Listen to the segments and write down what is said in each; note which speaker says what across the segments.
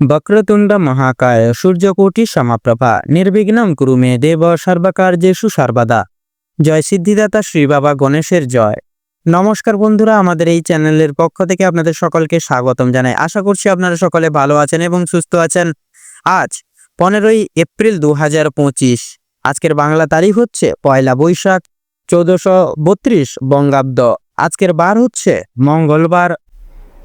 Speaker 1: বক্রতুণ্ড মহাকায় সূর্যকোটি সমাপ্রভা। নির্বিঘ্নম কুরু মে দেব সর্বকার্যেষু সর্বদা। জয় সিদ্ধিদাতা শ্রী বাবা গণেশের জয়। নমস্কার বন্ধুরা, আমাদের এই চ্যানেলের পক্ষ থেকে আপনাদের সকলকে স্বাগতম জানাই। আশা করছি আপনারা সকলে ভালো আছেন এবং সুস্থ আছেন। আজ পনেরোই এপ্রিল দু হাজার পঁচিশ। আজকের বাংলা তারিখ হচ্ছে পয়লা বৈশাখ, চোদ্দশো বত্রিশ বঙ্গাব্দ। আজকের বার হচ্ছে মঙ্গলবার।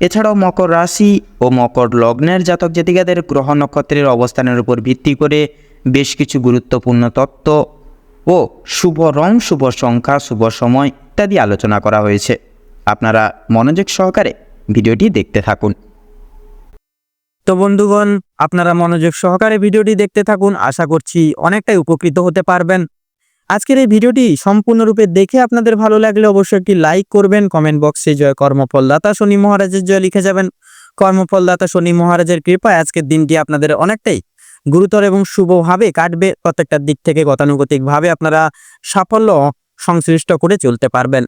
Speaker 2: এছাড়াও মকর রাশি ও মকর লগ্নের জাতক জাতিকাদের গ্রহ নক্ষত্রের অবস্থানের উপর ভিত্তি করে বেশ কিছু গুরুত্বপূর্ণ তত্ত্ব ও শুভ রং, শুভ সংখ্যা, শুভ সময় ইত্যাদি আলোচনা করা হয়েছে। আপনারা মনোযোগ সহকারে ভিডিওটি দেখতে থাকুন।
Speaker 1: তো বন্ধুগণ, আপনারা মনোযোগ সহকারে ভিডিওটি দেখতে থাকুন। আশা করছি অনেকটাই উপকৃত হতে পারবেন। আজকের এই ভিডিওটি সম্পূর্ণরূপে দেখে আপনাদের ভালো লাগলে অবশ্যই একটি লাইক করবেন, কমেন্ট বক্সে জয় কর্মফলদাতা শনি মহারাজের জয় লিখে যাবেন। কর্মফলদাতা শনি মহারাজের কৃপায় আজকের দিনটি আপনাদের অনেকটাই গুরুতর এবং শুভভাবে কাটবে। প্রত্যেকটা দিক থেকে গতানুগতিকভাবে আপনারা সাফল্য সংশ্লিষ্ট করে চলতে পারবেন।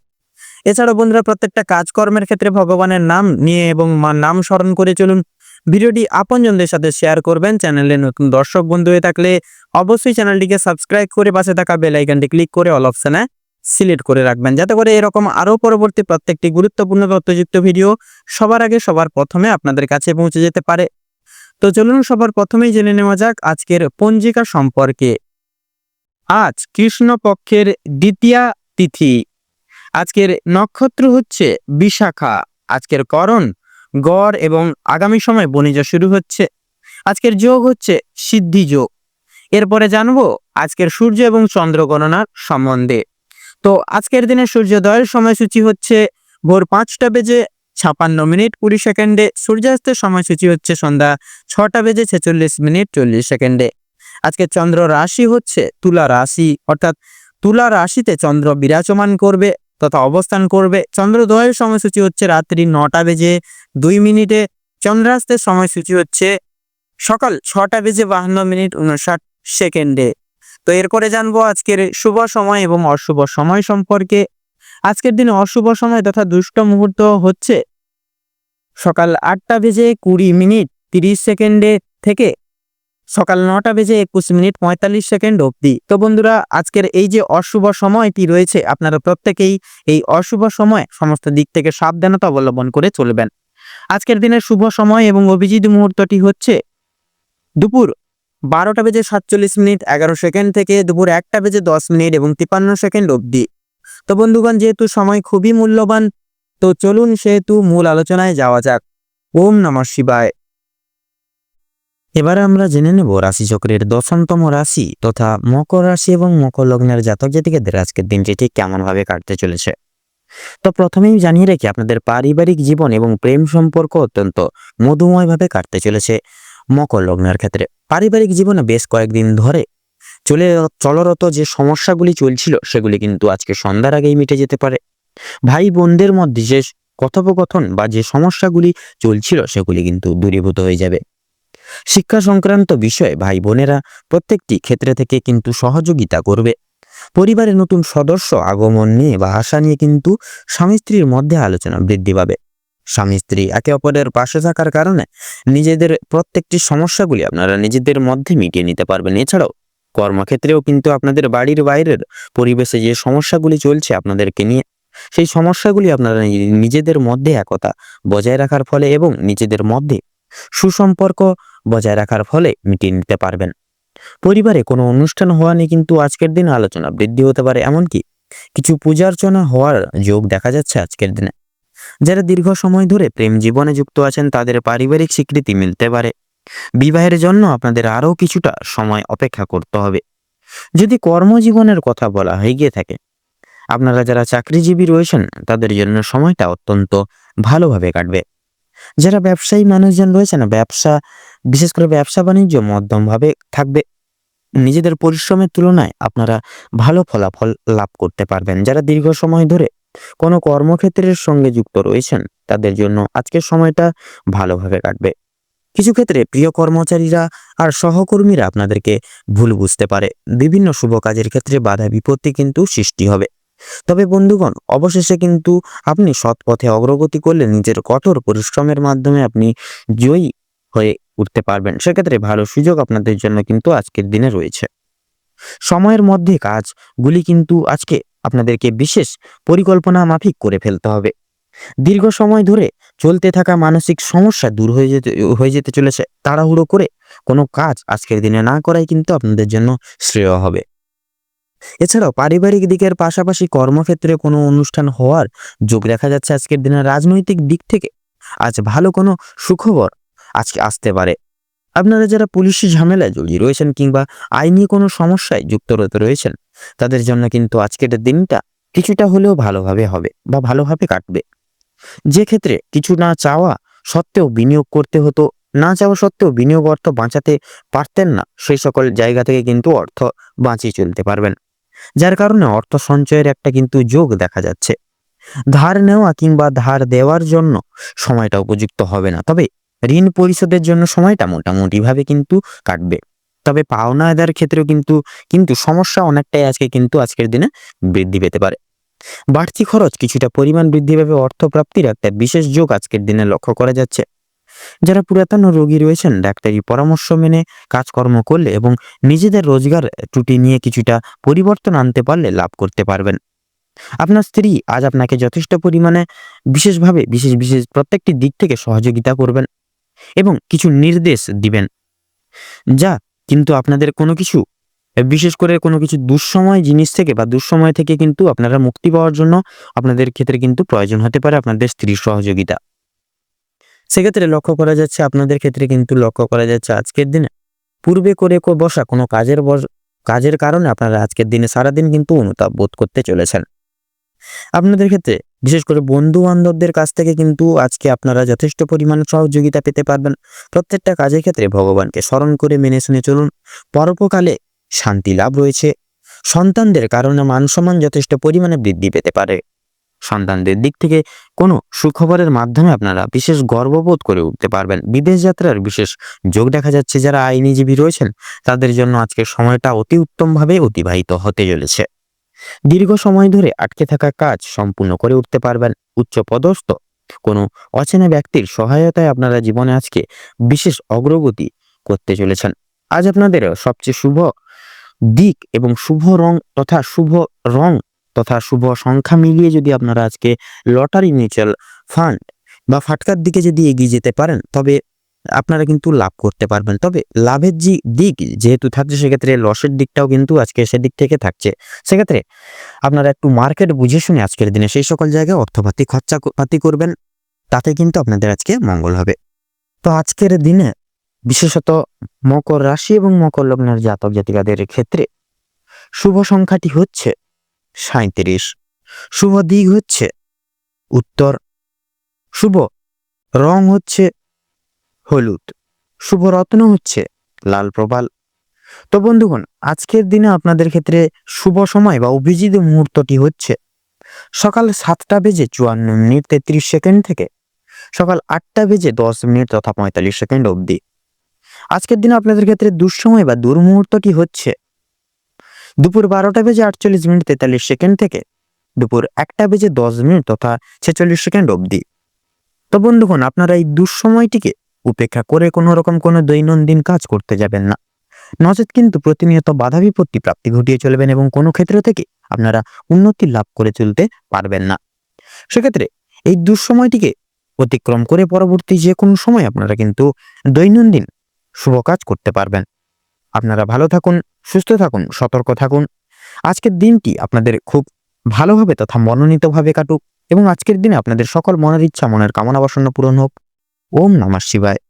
Speaker 1: এছাড়াও বন্ধুরা, প্রত্যেকটা কাজকর্মের ক্ষেত্রে ভগবানের নাম নিয়ে এবং নাম স্মরণ করে চলুন। ভিডিওটি আপনজনদের সাথে শেয়ার করবেন। চ্যানেলে নতুন দর্শক, বন্ধু হয়ে থাকলে অবশ্যই চ্যানেলটিকে সাবস্ক্রাইব করে পাশে থাকা বেল আইকনটি ক্লিক করে অল অপশনে সিলেক্ট করে রাখবেন। যাতে করে এরকম আরও পরবর্তী প্রত্যেকটি গুরুত্বপূর্ণ তথ্যযুক্ত ভিডিও সবার আগে, সবার প্রথমে আপনাদের কাছে পৌঁছে যেতে পারে। তো চলুন সবার প্রথমেই জেনে নেওয়া যাক আজকের পঞ্জিকা সম্পর্কে। আজ কৃষ্ণপক্ষের দ্বিতীয়া তিথি। আজকের নক্ষত্র হচ্ছে বিশাখা। আজকের করণ গড় এবং আগামী সময় বণিজ শুরু হচ্ছে। আজকের যোগ হচ্ছে সিদ্ধি যোগ। এরপরে জানব আজকের সূর্য এবং চন্দ্র গণনার সম্বন্ধে। তো আজকের দিনে সূর্যোদয়ের সময়সূচি হচ্ছে ভোর পাঁচটা বেজে ছাপান্ন মিনিট কুড়ি সেকেন্ডে, সূর্যাস্তের সময়সূচি হচ্ছে সন্ধ্যা ছটা বেজে ছেচল্লিশ মিনিট চল্লিশ সেকেন্ডে। আজকে চন্দ্র রাশি হচ্ছে তুলা রাশি, অর্থাৎ তুলা রাশিতে চন্দ্র বিরাজমান করবে। তথা অবস্থান করবে। চন্দ্রোদয়ের সময়সূচি হচ্ছে রাত্রি নটা বেজে দুই মিনিটে। চন্দ্রাস্তের সময়সূচি হচ্ছে সকাল ছটা বেজে বাহান্ন মিনিট উনষাট সেকেন্ডে। তো এরপরে জানব আজকের শুভ সময় এবং অশুভ সময় সম্পর্কে। আজকের দিনে অশুভ সময় তথা দুষ্ট মুহূর্ত হচ্ছে সকাল আটটা বেজে কুড়ি মিনিট তিরিশ সেকেন্ডে থেকে সকাল নটা বেজে একুশ মিনিট পঁয়তাল্লিশ সেকেন্ড অবধি। তো বন্ধুরা, আজকের এই যে অশুভ সময়টি রয়েছে, আপনারা প্রত্যেকেই এই অশুভ সময় সমস্ত দিক থেকে সাবধানতা অবলম্বন করে চলবেন। আজকের দিনের শুভ সময় এবং অভিজিৎ মুহূর্তটি হচ্ছে দুপুর বারোটা বেজে সাতচল্লিশ মিনিট এগারো সেকেন্ড থেকে দুপুর একটা বেজে দশ মিনিট এবং তিপান্ন সেকেন্ড অবধি। তো বন্ধুগণ, যেহেতু সময় খুবই মূল্যবান, তো চলুন সেহেতু মূল আলোচনায় যাওয়া যাক। ওম নমঃ শিবায়। এবারে আমরা জেনে নেব রাশিচক্রের দশমতম রাশি তথা মকর রাশি এবং মকর লগ্নের জাতক জাতিকাদের আজকের দিনটি ঠিক কেমনভাবে কাটতে চলেছে। তো প্রথমেই জানিয়ে রেখে, আপনাদের পারিবারিক জীবন এবং প্রেম সম্পর্ক অত্যন্ত মধুময়ভাবে কাটতে চলেছে মকর লগ্নের ক্ষেত্রে। পারিবারিক জীবনে বেশ কয়েকদিন ধরে চলে, চলরত যে সমস্যাগুলি চলছিল, সেগুলি কিন্তু আজকে সন্ধ্যার আগেই মিটে যেতে পারে। ভাই বোনদের মধ্যে যে কথোপকথন বা যে সমস্যাগুলি চলছিল, সেগুলি কিন্তু দূরীভূত হয়ে যাবে। শিক্ষা সংক্রান্ত বিষয়ে ভাই বোনেরা প্রত্যেকটি ক্ষেত্রে থেকে কিন্তু সহযোগিতা করবে। পরিবারে নতুন সদস্য আগমন নিয়ে বা আশা নিয়ে কিন্তু স্বামী স্ত্রীর মধ্যে আলোচনা বৃদ্ধি পাবে। স্বামী স্ত্রী একে অপরের পাশে থাকার কারণে নিজেদের প্রত্যেকটি সমস্যাগুলি আপনারা নিজেদের মধ্যে মিটিয়ে নিতে পারবেন। এছাড়াও কর্মক্ষেত্রেও কিন্তু আপনাদের বাড়ির বাইরের পরিবেশে যে সমস্যাগুলি চলছে আপনাদেরকে নিয়ে, সেই সমস্যাগুলি আপনারা নিজেদের মধ্যে একতা বজায় রাখার ফলে এবং নিজেদের মধ্যে সুসম্পর্ক বজায় রাখার ফলে মিটিয়ে নিতে পারবেন। পরিবারে কোনো অনুষ্ঠান হওয়া নিয়ে কিন্তু আজকের দিনে আলোচনা বৃদ্ধি হতে পারে এমনকি কিছু পূজার্চনা হওয়ার যোগ দেখা যাচ্ছে আজকের দিনে। যারা দীর্ঘ সময় ধরে প্রেম জীবনে যুক্ত আছেন, তাদের পারিবারিক স্বীকৃতি মিলতে পারে। বিবাহের জন্য আপনাদের আরও কিছুটা সময় অপেক্ষা করতে হবে। যদি কর্মজীবনের কথা বলা হয়ে গিয়ে থাকে, আপনারা যারা চাকরিজীবী রয়েছেন, তাদের জন্য সময়টা অত্যন্ত ভালোভাবে কাটবে। যারা ব্যবসায়ী মানুষজন রয়েছে না ব্যবসা বিশেষ করে ব্যবসা বাণিজ্য মধ্যমভাবে থাকবে। নিজেদের পরিশ্রমের তুলনায় আপনারা ভালো ফলাফল লাভ করতে পারবেন। যারা দীর্ঘ সময় ধরে কোনো কর্মক্ষেত্রের সঙ্গে যুক্ত রয়েছেন, তাদের জন্য আজকের সময়টা ভালোভাবে কাটবে। কিছু ক্ষেত্রে প্রিয় কর্মচারীরা আর সহকর্মীরা আপনাদেরকে ভুল বুঝতে পারে। বিভিন্ন শুভ কাজের ক্ষেত্রে বাধা বিপত্তি কিন্তু সৃষ্টি হবে। তবে বন্ধুগণ, অবশেষে কিন্তু আপনি সৎ পথে অগ্রগতি করলে নিজের কঠোর পরিশ্রমের মাধ্যমে আপনি জয়ী হয়ে উঠতে পারবেন। সেক্ষেত্রে ভালো সুযোগ আপনাদের জন্য কিন্তু আজকের দিনে রয়েছে। সময়ের মধ্যে কাজগুলি কিন্তু আজকে আপনাদেরকে বিশেষ পরিকল্পনা মাফিক করে ফেলতে হবে। দীর্ঘ সময় ধরে চলতে থাকা মানসিক সমস্যা দূর হয়ে যেতে হয়ে যেতে চলেছে। তাড়াহুড়ো করে কোনো কাজ আজকের দিনে না করাই কিন্তু আপনাদের জন্য শ্রেয় হবে। এছাড়াও পারিবারিক দিকের পাশাপাশি কর্মক্ষেত্রে কোনো অনুষ্ঠান হওয়ার যোগ দেখা যাচ্ছে আজকের দিনে রাজনৈতিক দিক থেকে। আজ ভালো কোনো সুখবর আজকে আসতে পারে। আপনারা যারা পুলিশি ঝামেলায় জড়িয়ে রয়েছেন কিংবা আইনি কোনো সমস্যায় যুক্ত রতে রয়েছেন, তাদের জন্য কিন্তু আজকের দিনটা কিছুটা হলেও ভালোভাবে হবে বা ভালোভাবে কাটবে। যে ক্ষেত্রে কিছু না চাওয়া সত্ত্বেও বিনিয়োগ করতে হতো, না চাওয়া সত্ত্বেও বিনিয়োগ অর্থ বাঁচাতে পারতেন না, সেই সকল জায়গা থেকে কিন্তু অর্থ বাঁচিয়ে চলতে পারবেন। যার কারণে অর্থ সঞ্চয়ের একটা কিন্তু যোগ দেখা যাচ্ছে। ধার নেওয়া কিংবা ধার দেওয়ার জন্য সময়টা উপযুক্ত হবে না। তবে ঋণ পরিশোধের জন্য সময়টা মোটামুটিভাবে কিন্তু কাটবে। তবে পাওনা আদায়ের ক্ষেত্রেও কিন্তু কিন্তু সমস্যা অনেকটাই আজকে কিন্তু আজকের দিনে বৃদ্ধি পেতে পারে। বাড়তি খরচ কিছুটা পরিমাণ বৃদ্ধি পাবে অর্থ প্রাপ্তির একটা বিশেষ যোগ আজকের দিনে লক্ষ্য করা যাচ্ছে। যারা পুরাতন রোগী রয়েছেন, ডাক্তারি পরামর্শ মেনে কাজকর্ম করলে এবং নিজেদের রোজগার ত্রুটি নিয়ে কিছুটা পরিবর্তন আনতে পারলে লাভ করতে পারবেন। আপনার স্ত্রী আজ আপনাকে যথেষ্ট পরিমাণে বিশেষভাবে, বিশেষ বিশেষ প্রত্যেকটি দিক থেকে সহযোগিতা করবেন। এবং কিছু নির্দেশ দিবেন। যা কিন্তু আপনাদের কোনো কিছু, বিশেষ করে কোনো কিছু দুঃসময় জিনিস থেকে বা দুঃসময় থেকে কিন্তু আপনারা মুক্তি পাওয়ার জন্য আপনাদের ক্ষেত্রে কিন্তু প্রয়োজন হতে পারে আপনাদের স্ত্রীর সহযোগিতা। সেক্ষেত্রে লক্ষ্য করা যাচ্ছে আপনাদের ক্ষেত্রে কিন্তু লক্ষ্য করা যাচ্ছে আজকের দিনে। পূর্বে করে বসা কোনো কাজের কাজের কারণে আপনারা আজকের দিনে সারাদিন কিন্তু অনুতাপ বোধ করতে চলেছেন। আপনাদের ক্ষেত্রে, বিশেষ করে বন্ধু বান্ধবদের কাছ থেকে কিন্তু আজকে আপনারা যথেষ্ট পরিমাণে সহযোগিতা পেতে পারবেন। প্রত্যেকটা কাজের ক্ষেত্রে ভগবানকে স্মরণ করে মেনে শুনে চলুন। পরোপকালে শান্তি লাভ রয়েছে। সন্তানদের কারণে মান সম্মান যথেষ্ট পরিমাণে বৃদ্ধি পেতে পারে। সন্তানদের দিক থেকে কোনো সুখবরের মাধ্যমে আপনারা বিশেষ গর্ববোধ করে উঠতে পারবেন। বিদেশ যাত্রার বিশেষ যোগ দেখা যাচ্ছে। যারা আইনজীবী রয়েছেন, তাদের জন্য আজকের সময়টা অতি উত্তমভাবে অতিবাহিত হতে চলেছে। দীর্ঘ সময় ধরে আটকে থাকা কাজ সম্পূর্ণ করে উঠতে পারবেন। উচ্চ পদস্থ কোনো অচেনা ব্যক্তির সহায়তায় আপনারা জীবনে আজকে বিশেষ অগ্রগতি করতে চলেছেন। আজ আপনাদের সবচেয়ে শুভ দিক এবং শুভ রং তথা শুভ রং তথা শুভ সংখ্যা মিলিয়ে যদি আপনারা আজকে লটারি মিউচুয়াল ফান্ড বা ফাটকার দিকে যদি এগিয়ে যেতে পারেন, তবে আপনারা কিন্তু লাভ করতে পারবেন। তবে লাভের যে দিক যেহেতু থাকছে, সেক্ষেত্রে লসের দিকটাও কিন্তু আজকে সেদিক থেকে থাকছে। সেক্ষেত্রে আপনারা একটু মার্কেট বুঝে শুনে আজকের দিনে সেই সকল জায়গায় অর্থপাতি খরচা ক- পাতি করবেন। তাতে কিন্তু আপনাদের আজকে মঙ্গল হবে। তো আজকের দিনে বিশেষত মকর রাশি এবং মকর লগ্নের জাতক জাতিকাদের ক্ষেত্রে শুভ সংখ্যাটি হচ্ছে সাঁত্রিশ শুভ দিক হচ্ছে উত্তর। শুভ রং হচ্ছে হলুদ। শুভরত্ন হচ্ছে লাল প্রবাল। তো বন্ধুগণ, আজকের দিনে আপনাদের ক্ষেত্রে শুভ সময় বা অভিজিৎ মুহূর্তটি হচ্ছে সকাল সাতটা বেজে চুয়ান্ন মিনিট তেত্রিশ সেকেন্ড থেকে সকাল আটটা বেজে দশ মিনিট তথা পঁয়তাল্লিশ সেকেন্ড অবধি। আজকের দিনে আপনাদের ক্ষেত্রে দুঃসময় বা দুর্মুহূর্তটি হচ্ছে দুপুর বারোটা বেজে আটচল্লিশ মিনিট তেতাল্লিশ সেকেন্ড থেকে দুপুর একটা বেজে দশ মিনিট তথা ছেচল্লিশ সেকেন্ড অবধি। তো বন্ধুগণ, আপনারা এই দুঃসময়টিকে উপেক্ষা করে কোনো রকম কোনো দৈনন্দিন কাজ করতে যাবেন না। নচেত কিন্তু প্রতিনিয়ত বাধা বিপত্তি প্রাপ্তি ঘটিয়ে চলবেন এবং কোনো ক্ষেত্র থেকে আপনারা উন্নতি লাভ করে চলতে পারবেন না। সেক্ষেত্রে এই দুঃসময়টিকে অতিক্রম করে পরবর্তী যে কোনো সময় আপনারা কিন্তু দৈনন্দিন শুভ কাজ করতে পারবেন। আপনারা ভালো থাকুন, সুস্থ থাকুন, সতর্ক থাকুন। আজকের দিনটি আপনাদের খুব ভালোভাবে তথা মনোনীতভাবে কাটুক এবং আজকের দিনে আপনাদের সকল মনের ইচ্ছা, মনের কামনা বাসনা পূরণ হোক। ওম নমঃ শিবায়